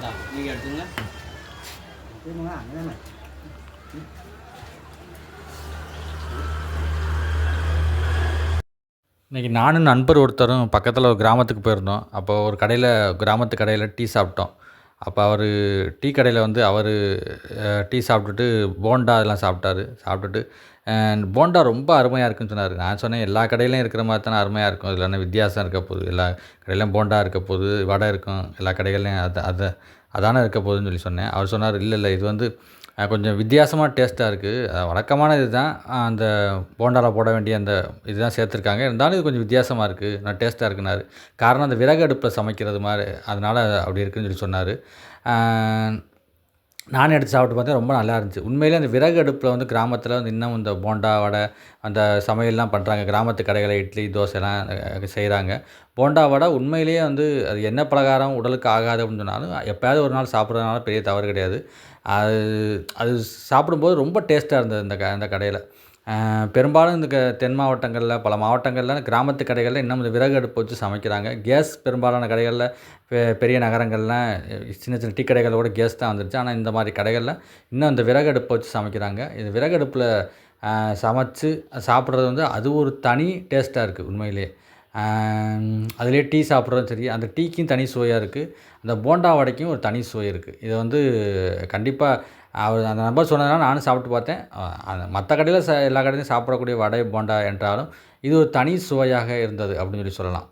இந்தா நீங்கள் எடுத்துங்க இதுங்களா அங்கே இன்றைக்கி நானும் நண்பர் ஒருத்தரும் பக்கத்தில் ஒரு கிராமத்துக்கு போயிருந்தோம். அப்போ ஒரு கடையில் கிராமத்து கடையில் டீ சாப்பிட்டோம். அப்போ அவர் டீ கடையில் வந்து அவர் டீ சாப்பிட்டுட்டு போண்டா இதெல்லாம் சாப்பிட்டாரு. சாப்பிட்டுட்டு போண்டா ரொம்ப அருமையாக இருக்குன்னு சொன்னார். நான் சொன்னேன் எல்லா கடையிலையும் இருக்கிற மாதிரி தானே அருமையாக இருக்கும். இதில் என்ன வித்தியாசம் இருக்க போகுது? எல்லா கடையிலையும் போண்டா இருக்க போகுது வடை இருக்கும். எல்லா கடைகள்லையும் அது அது அதானே இருக்க போகுதுன்னு சொல்லி சொன்னேன். அவர் சொன்னார் இல்லை இல்லை இது வந்து கொஞ்சம் வித்தியாசமாக டேஸ்ட்டாக இருக்குது வழக்கமான இது தான் அந்த போண்டாவில் போட வேண்டிய அந்த இதுதான் சேர்த்துருக்காங்க. இருந்தாலும் இது கொஞ்சம் வித்தியாசமாக இருக்குது நான் டேஸ்ட்டாக இருக்குனாரு. காரணம் அந்த விறகு அடுப்பில் சமைக்கிறது மாதிரி அதனால் அப்படி இருக்குன்னு சொல்லி சொன்னார். நானே எடுத்து சாப்பிட்டு பார்த்தேன் ரொம்ப நல்லா இருந்துச்சு. உண்மையிலே அந்த விறகு அடுப்பில் வந்து கிராமத்தில் வந்து இன்னும் இந்த போண்டா வடை அந்த சமையல்லாம் பண்ணுறாங்க கிராமத்து கடைகளில் இட்லி தோசைலாம் செய்கிறாங்க போண்டா வடை உண்மையிலேயே வந்து அது என்ன பலகாரம் உடலுக்கு ஆகாது அப்படின்னு சொன்னாலும் எப்போயாவது ஒரு நாள் சாப்பிட்றதுனால பெரிய தவறு கிடையாது. அது அது சாப்பிடும்போது ரொம்ப டேஸ்ட்டாக இருந்தது இந்த க அந்த கடையில். பெரும்பாலும் இந்த க தென் மாவட்டங்களில் பல மாவட்டங்களில் கிராமத்து கடைகளில் இன்னும் இந்த விறகு அடுப்பு வச்சு சமைக்கிறாங்க. கேஸ் பெரும்பாலான கடைகளில் பெ- பெரிய நகரங்கள்லாம் சின்ன சின்ன டீ கடைகளோட கூட கேஸ் தான் வந்துருச்சு. ஆனால் இந்த மாதிரி கடைகளில் இன்னும் இந்த விறகு அடுப்பை வச்சு சமைக்கிறாங்க. இது விறகு அடுப்பில் சமைச்சு சாப்பிட்றது வந்து அது ஒரு தனி டேஸ்ட்டாக இருக்குது உண்மையிலேயே. அதிலே டீ சாப்பிட்றதும் சரி அந்த டீக்கும் தனி சுவையாக இருக்குது அந்த போண்டா வடைக்கும் ஒரு தனி சுவை இருக்குது இதை வந்து கண்டிப்பாக அவர் அந்த நம்பர் சொன்னதுனால நானும் சாப்பிட்டு பார்த்தேன். அந்த மற்ற கடையில் ச எல்லா கடையிலையும் சாப்பிடக்கூடிய வடை போண்டா என்றாலும் இது ஒரு தனி சுவையாக இருந்தது அப்படின்னு சொல்லி சொல்லலாம்.